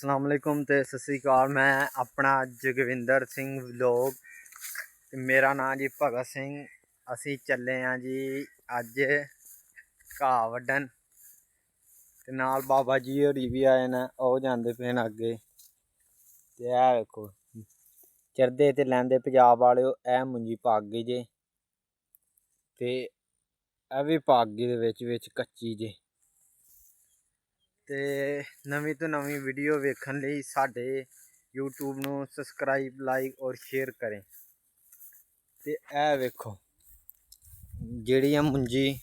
ਅਸਲਾਮ ਅਲੈਕੁਮ ਤੇ ਸਤਿ ਸ੍ਰੀ ਅਕਾਲ ਮੈਂ ਆਪਣਾ ਜਗਵਿੰਦਰ ਸਿੰਘ ਵਲੋਗ ਤੇ ਮੇਰਾ ਨਾਮ ਜੀ ਭਗਤ ਸਿੰਘ। ਅਸੀਂ ਚੱਲੇ ਆਂ ਜੀ ਅੱਜ ਘਾਹ ਵੱਢਣ ਤੇ ਨਾਲ ਬਾਬਾ ਜੀ ਹੋਰੀ ਵੀ ਆਏ ਨੇ, ਉਹ ਜਾਂਦੇ ਪਏ ਨੇ ਅੱਗੇ। ਤੇ ਇਹ ਵੇਖੋ ਚਰਦੇ ਤੇ ਲੈਂਦੇ ਪੰਜਾਬ ਵਾਲਿਓ, ਇਹ ਮੁੰਜੀ ਪੱਗ ਗਈ ਜੇ ਤੇ ਇਹ ਵੀ ਪੱਗ ਗਈ ਦੇ ਵਿੱਚ ਵਿੱਚ ਕੱਚੀ ਜੇ। ਤੇ ਨਵੀਂ ਤੋਂ ਨਵੀਂ ਵੀਡੀਓ ਵੇਖਣ ਲਈ ਸਾਡੇ YouTube ਨੂੰ ਸਬਸਕ੍ਰਾਈਬ ਲਾਈਕ ਔਰ ਸ਼ੇਅਰ ਕਰੇ। ਤੇ ਇਹ ਵੇਖੋ ਜਿਹੜੀ ਆ ਮੁੰਜੀ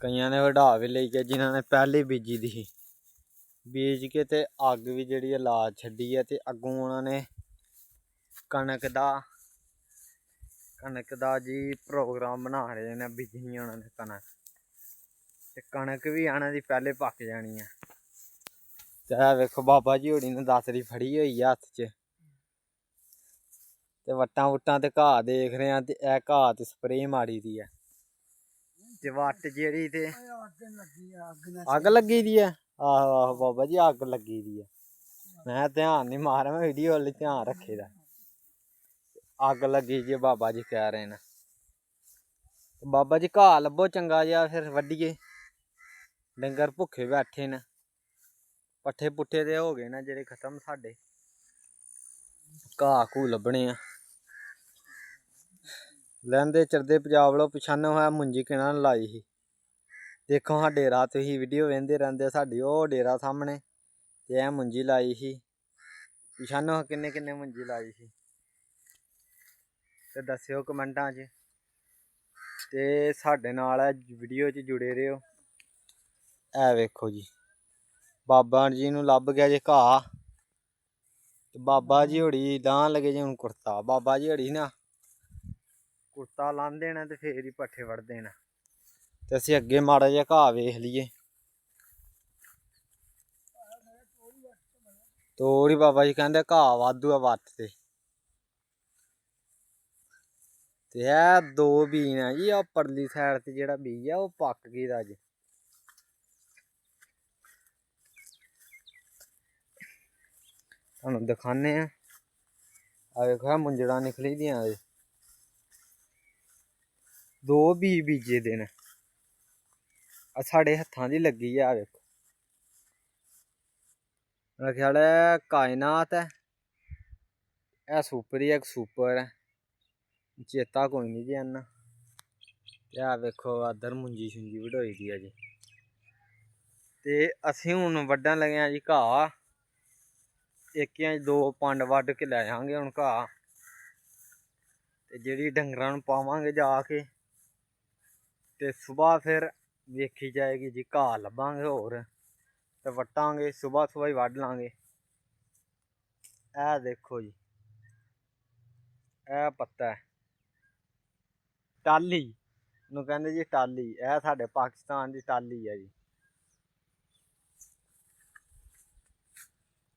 ਕਈਆਂ ਨੇ ਵਢਾ ਵੀ ਲਈ ਹੈ ਜਿਨ੍ਹਾਂ ਨੇ ਪਹਿਲੇ ਬੀਜੀ ਦੀ ਸੀ। ਬੀਜ ਕੇ ਤੇ ਅੱਗ ਵੀ ਜਿਹੜੀ ਆ ਲਾ ਛੱਡੀ ਆ ਤੇ ਅੱਗੋਂ ਉਹਨਾਂ ਨੇ ਕਣਕ ਦਾ ਕਣਕ ਦਾ ਜੀ ਪ੍ਰੋਗਰਾਮ ਬਣਾ ਰਹੇ ਨੇ ਬੀਜਣੀ ਉਹਨਾਂ ਨੇ ਕਣਕ। ਤੇ ਕਣਕ ਵੀ ਆਣਾ ਦੀ ਪਹਿਲੇ ਪੱਕ ਜਾਣੀ ਆ। ਤੇ ਵੇਖੋ ਬਾਬਾ ਜੀ ਹੋੜੀ ਨੇ ਦਾਤਰੀ ਫੜੀ ਹੋਈ ਆ ਹੱਥ 'ਚ। ਤੇ ਵੱਟਾਂ ਵੁੱਟਾਂ ਤੇ ਘਾਹ ਦੇਖ ਰਹੇ ਆ ਤੇ ਇਹ ਘਾਹ ਤੇ ਸਪਰੇਅ ਮਾਰੀ ਦੀ ਆ। ਤੇ ਵੱਟ ਜਿਹੜੀ ਤੇ ਅੱਗ ਲੱਗੀ ਦੀ ਆ। ਆਹੋ ਆਹੋ ਬਾਬਾ ਜੀ ਅੱਗ ਲੱਗੀ ਦੀ ਆ। ਮੈਂ ਧਿਆਨ ਨਹੀਂ ਮਾਰਿਆ ਮੈਂ ਵੀਡੀਓ ਵੱਲ ਧਿਆਨ ਰੱਖੇਦਾ ਅੱਗ ਲੱਗੀ ਜੀ ਬਾਬਾ ਜੀ ਕਹਿ ਰਹੇ ਨੇ। ਬਾਬਾ ਜੀ ਘਾਹ ਲੱਭੋ ਚੰਗਾ ਜਿਹਾ ਫਿਰ ਵੱਢੀਏ। ਡੰਗਰ ਭੁੱਖੇ ਬੈਠੇ ਨੇ। ਪੱਠੇ ਪੁੱਠੇ ਤੇ ਹੋ ਗਏ ਨੇ ਜਿਹੜੇ ਖਤਮ ਸਾਡੇ। ਘਾਹ ਘੂ ਲੱਭਣੇ ਆ। ਲੈਂਦੇ ਚਰਦੇ ਪੰਜਾਬ ਵੱਲੋਂ ਪਛਾਣਿਆ ਹੋਇਆ ਮੁੰਜੀ ਕਿਹਨਾਂ ਨੇ ਲਾਈ ਸੀ। ਦੇਖੋ ਹਾਂ ਡੇਰਾ, ਤੁਸੀਂ ਵੀਡੀਓ ਵੇਖਦੇ ਰਹਿੰਦੇ ਸਾਡੀ ਉਹ ਡੇਰਾ ਸਾਹਮਣੇ ਤੇ ਇਹ ਮੁੰਜੀ ਲਾਈ ਸੀ। ਪਛਾਣੋ ਕਿੰਨੇ ਕਿੰਨੇ ਮੁੰਜੀ ਲਾਈ ਸੀ। ਤੇ ਦੱਸਿਓ ਕਮੈਂਟਾਂ 'ਚ। ਤੇ ਸਾਡੇ ਨਾਲ ਇਹ ਵੀਡੀਓ 'ਚ ਜੁੜੇ ਰਹੋ। ਇਹ ਵੇਖੋ ਜੀ। ਬਾਬਾ ਜੀ ਨੂੰ ਲੱਭ ਗਿਆ ਜੇ ਘਾਹ। ਤੇ ਬਾਬਾ ਜੀ ਹੋੜੀ ਲਾਂ ਲਗੇ ਜੇ ਹੁਣ ਕੁਰਤਾ ਬਾਬਾ ਜੀ ਹੋੜੀ ਨਾ ਕੁਰਤਾ ਲਾਂਦੇ ਨੇ ਤੇ ਫੇਰ ਹੀ ਪੱਠੇ ਵੜਦੇ ਦੇਣਾ। ਤੇ ਅਸੀਂ ਅੱਗੇ ਮਾੜਾ ਜਿਹਾ ਘਾਹ ਵੇਖ ਲਈਏ। ਤੋੜੀ ਬਾਬਾ ਜੀ ਕਹਿੰਦੇ ਘਾਹ ਵਾਧੂ ਆ ਵੱਟ ਤੇ। ਤੇ ਇਹ ਦੋ ਬੀਜ ਆ ਜੀ ਆ ਪਰਲੀ ਸਾਈਡ ਤੇ ਜਿਹੜਾ ਬੀਜ ਆ, ਉਹ ਪੱਕ ਗਈ ਦਾ ਅੱਜ। ਤੁਹਾਨੂੰ ਦਿਖਾਣੇ ਆ ਆ ਵੇਖੋ, ਆਹ ਮੁੰਜੜਾਂ ਨਿਕਲੀ ਦੀਆਂ ਇਹ ਦੋ ਬੀਜ ਬੀਜੇ ਦੇ ਨੇ। ਆ ਸਾਡੇ ਹੱਥਾਂ ਦੀ ਲੱਗੀ ਆ ਵੇਖੋ। ਮੇਰਾ ਖਿਆਲ ਹੈ ਕਾਇਨਾਤ ਹੈ। ਇਹ ਸੁਪਰ ਹੀ ਇੱਕ ਸੁਪਰ ਹੈ। ਚੇਤਾ ਕੋਈ ਨਹੀਂ ਜੀ ਅੰਨਾ ਤੇ ਆ ਵੇਖੋ, ਆਦਰ ਮੁੰਜੀ ਸ਼ੁੰਜੀ ਵਢੋਈ ਦੀ ਆ ਜੀ। ਤੇ ਅਸੀਂ ਹੁਣ ਵੱਢਣ ਲੱਗੇ ਆ ਜੀ ਘਾਹ। ਇੱਕਿਆਂ 'ਚ ਦੋ ਪੰਡ ਵੱਢ ਕੇ ਲੈ ਜਾਾਂਗੇ ਹੁਣ ਘਾਹ। ਤੇ ਜਿਹੜੀ ਡੰਗਰਾਂ ਨੂੰ ਪਾਵਾਂਗੇ ਜਾ ਕੇ। ਤੇ ਸਵੇਰ ਫਿਰ ਵੇਖੀ ਜਾਏਗੀ ਜੀ, ਘਾਹ ਲੱਭਾਂਗੇ ਹੋਰ। ਤੇ ਵਟਾਂਗੇ ਸਵੇਰ ਸਵੇਰ ਹੀ ਵੱਢ ਲਾਂਗੇ। ਇਹ ਦੇਖੋ ਜੀ, ਇਹ ਪੱਤਾ ਹੈ। ਟਾਲੀ ਨੂੰ ਕਹਿੰਦੇ ਜੀ ਟਾਲੀ ਇਹ ਸਾਡੇ ਪਾਕਿਸਤਾਨ ਦੀ ਟਾਲੀ ਹੈ ਜੀ।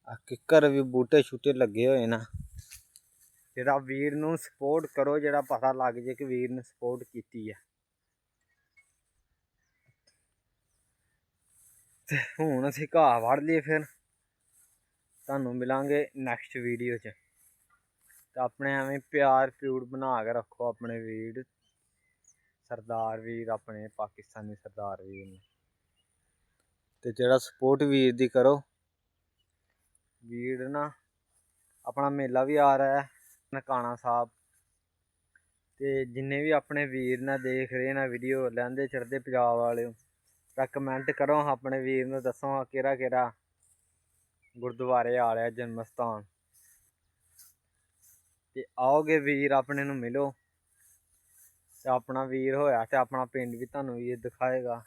ਆ ਕਿੱਕਰ ਵੀ ਬੂਟੇ ਛੂਟੇ ਲੱਗੇ ਹੋਏ ਨਾ। ਜਿਹੜਾ ਵੀਰ ਨੂੰ ਸਪੋਰਟ ਕਰੋ, ਜਿਹੜਾ ਪਤਾ ਲੱਗ ਜੇ ਕਿ ਵੀਰ ਨੇ ਸਪੋਰਟ ਕੀਤੀ ਹੈ ਤੇ ਹੁਣ ਅਸੀਂ ਘਾਹ ਵੜ ਲਈਏ ਫਿਰ। ਤੁਹਾਨੂੰ ਮਿਲਾਂਗੇ ਨੈਕਸਟ ਵੀਡੀਓ 'ਚ। ਤੇ ਆਪਣੇ ਐਵੇਂ ਪਿਆਰ ਪਿਊਰ ਬਣਾ ਕੇ ਰੱਖੋ ਆਪਣੇ ਵੀਰ। ਸਰਦਾਰ ਵੀਰ ਆਪਣੇ ਪਾਕਿਸਤਾਨੀ ਸਰਦਾਰ ਵੀਰ ਨੇ। ਤੇ ਜਿਹੜਾ ਸਪੋਰਟ ਵੀਰ ਦੀ ਕਰੋ ਵੀਰ ਨਾ। ਆਪਣਾ ਮੇਲਾ ਵੀ ਆ ਰਿਹਾ ਹੈ ਨਕਾਣਾ ਸਾਹਿਬ। ਤੇ ਜਿੰਨੇ ਵੀ ਆਪਣੇ ਵੀਰ ਨਾ ਦੇਖ ਰਹੇ ਨਾ ਵੀਡੀਓ ਲੈਂਦੇ ਚੜਦੇ ਪੰਜਾਬ ਵਾਲਿਓ ਤਾਂ ਕਮੈਂਟ ਕਰੋ, ਆਪਣੇ ਵੀਰ ਨੂੰ ਦੱਸੋ ਕਿਹੜਾ ਕਿਹੜਾ ਗੁਰਦੁਆਰੇ ਆ ਰਿਹਾ ਜਨਮ ਸਥਾਨ ਤੇ ਆਓਗੇ ਵੀਰ, ਆਪਣੇ ਨੂੰ ਮਿਲੋ। ਤੇ ਆਪਣਾ ਵੀਰ ਹੋਇਆ ਤੇ ਆਪਣਾ ਪਿੰਡ ਵੀ ਤੁਹਾਨੂੰ ਵੀਰ ਦਿਖਾਏਗਾ।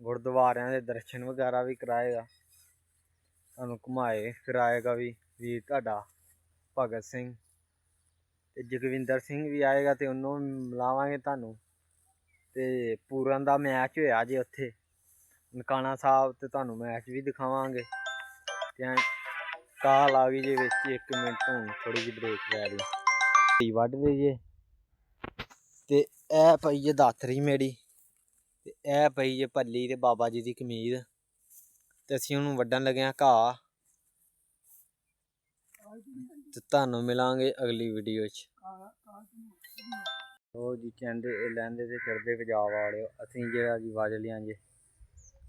ਗੁਰਦੁਆਰਿਆਂ ਦੇ ਦਰਸ਼ਨ ਵਗੈਰਾ ਵੀ ਕਰਾਏਗਾ। ਤੁਹਾਨੂੰ ਘੁਮਾਏ, ਫਿਰਾਏਗਾ ਵੀ, ਵੀਰ ਤੁਹਾਡਾ, ਭਗਤ ਸਿੰਘ। ਤੇ ਜਗਵਿੰਦਰ ਸਿੰਘ ਵੀ ਆਏਗਾ ਤੇ ਉਹਨੂੰ ਮਿਲਾਵਾਂਗੇ ਤੁਹਾਨੂੰ। ਤੇ ਪੂਰਨ ਦਾ ਮੈਚ ਹੋਇਆ ਜੇ ਉੱਥੇ। ਨਕਾਣਾ ਸਾਹਿਬ ਤੇ ਤੁਹਾਨੂੰ ਮੈਚ ਵੀ ਦਿਖਾਵਾਂਗੇ। ਤੇ ਕਾਲ ਆ ਗਈ ਜੇ ਵਿੱਚ 1 ਮਿੰਟ ਹੁਣ ਥੋੜੀ ਜਿਹੀ ਬ੍ਰੇਕ ਪੈ ਰਹੀ। ਵੱਢ ਦੇ ਜੇ। ਤੇ ਇਹ ਪਈ ਜੇ ਦਾਤਰੀ ਮੇਰੀ ਤੇ ਇਹ ਪਈ ਜੇ ਪੱਲੀ ਤੇ ਬਾਬਾ ਜੀ ਦੀ ਕਮੀਜ਼। ਤੇ ਅਸੀਂ ਉਹਨੂੰ ਵੱਢਣ ਲੱਗੇ ਆ ਘਾਹ। ਤੇ ਤੁਹਾਨੂੰ ਮਿਲਾਂਗੇ ਅਗਲੀ ਵੀਡੀਓ 'ਚ ਉਹ ਜੀ, ਕਹਿੰਦੇ ਇਹ ਲੈਂਦੇ ਤੇ ਚੜਦੇ ਪੰਜਾਬ ਵਾਲਿਓ, ਅਸੀਂ ਜਿਹੜਾ ਜੀ ਵੱਢ ਲਿਆ ਜੇ,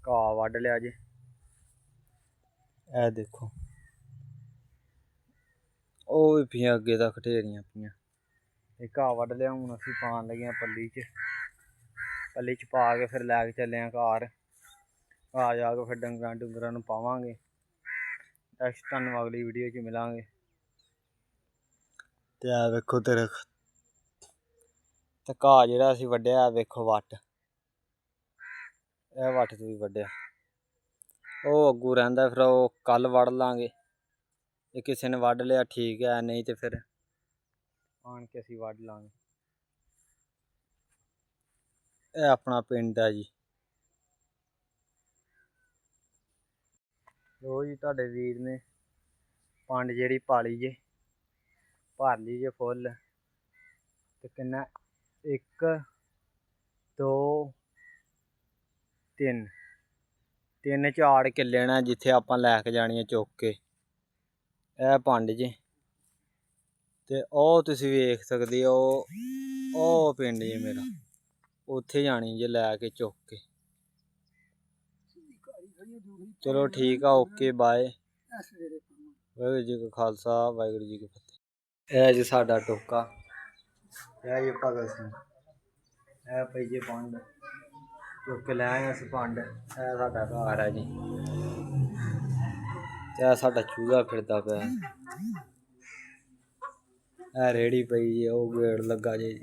ਘਾਹ ਵੱਢ ਲਿਆ ਜੇ। ਇਹ ਦੇਖੋ। ਉਹ ਵੀ ਪਈਆਂ ਅੱਗੇ ਤੱਕ ਢੇਰੀਆਂ ਪਈਆਂ। ਇਹ ਘਾਹ ਵੱਢ ਲਿਆ, ਹੁਣ ਅਸੀਂ ਪਾਣ ਲੱਗੇ ਹਾਂ ਪੱਲੀ 'ਚ। ਪੱਲੀ 'ਚ ਪਾ ਕੇ ਫਿਰ ਲੈ ਕੇ ਚੱਲੇ ਹਾਂ ਘਰ ਆ ਜਾ ਕੇ ਫਿਰ ਡੰਗਰਾਂ ਡੁੰਗਰਾਂ ਨੂੰ ਪਾਵਾਂਗੇ। ਨੈਕਸਟ ਤੁਹਾਨੂੰ ਅਗਲੀ ਵੀਡੀਓ 'ਚ ਮਿਲਾਂਗੇ। ਤੇ ਆ ਵੇਖੋ ਤੇਰੇ ਤੇ ਘਾਹ ਜਿਹੜਾ ਅਸੀਂ ਵੱਢਿਆ ਵੇਖੋ ਵੱਟ। ਇਹ ਵੱਟ ਤੋਂ ਵੀ ਵੱਢਿਆ। ਉਹ ਅੱਗੂ ਰਹਿੰਦਾ ਫਿਰ ਉਹ ਕੱਲ ਵੱਢ ਲਾਂਗੇ। ਜੇ ਕਿਸੇ ਨੇ ਵੱਢ ਲਿਆ, ਠੀਕ ਹੈ, ਨਹੀਂ ਤੇ ਫਿਰ ਆਣ ਕੇ ਅਸੀਂ ਵੱਢ ਲਾਂਗੇ। ਇਹ ਆਪਣਾ ਪਿੰਡ ਹੈ ਜੀ। ਉਹ ਜੀ ਤੁਹਾਡੇ ਵੀਰ ਨੇ ਪੰਡ ਜਿਹੜੀ ਪਾਲੀ ਜੇ, ਭਰ ਲਈ ਜੇ ਫੁੱਲ। ਤੇ ਕਿੰਨਾ? ਇੱਕ, ਦੋ, ਤਿੰਨ। ਤਿੰਨ ਝਾੜ ਕਿੱਲੇ ਨੇ ਜਿੱਥੇ ਆਪਾਂ ਲੈ ਕੇ ਜਾਣੀ ਹੈ ਚੁੱਕ ਕੇ। ਇਹ ਪੰਡ ਜੇ। ਤੇ ਉਹ ਤੁਸੀਂ ਵੇਖ ਸਕਦੇ ਹੋ, ਉਹ ਪਿੰਡ ਜੇ ਮੇਰਾ। ਉੱਥੇ ਜਾਣੀ ਜੇ ਲੈ ਕੇ ਚੁੱਕ ਕੇ। ਚਲੋ ਠੀਕ ਆ, ਓਕੇ, ਬਾਏ। ਵਾਹਿਗੁਰੂ ਜੀ ਕਾ ਖਾਲਸਾ, ਵਾਹਿਗੁਰੂ ਜੀ ਕੀ ਫਤਿਹ। ਇਹ ਜੀ ਸਾਡਾ ਟੋਕਾ। ਇਹ ਜੀ ਭਗਤ ਸਿੰਘ। ਇਹ ਪਈ ਜੀ ਪੰਡ। ਚੁੱਕ ਲੈ ਆਏ ਅਸੀਂ ਪੰਡ। ਇਹ ਸਾਡਾ ਘਰ ਹੈ ਜੀ। ਇਹ ਸਾਡਾ ਚੂਹਾ ਫਿਰਦਾ ਪਿਆ। ਇਹ ਰੇੜੀ ਪਈ ਜੀ, ਉਹ ਗੇੜ ਲੱਗਾ ਜੀ।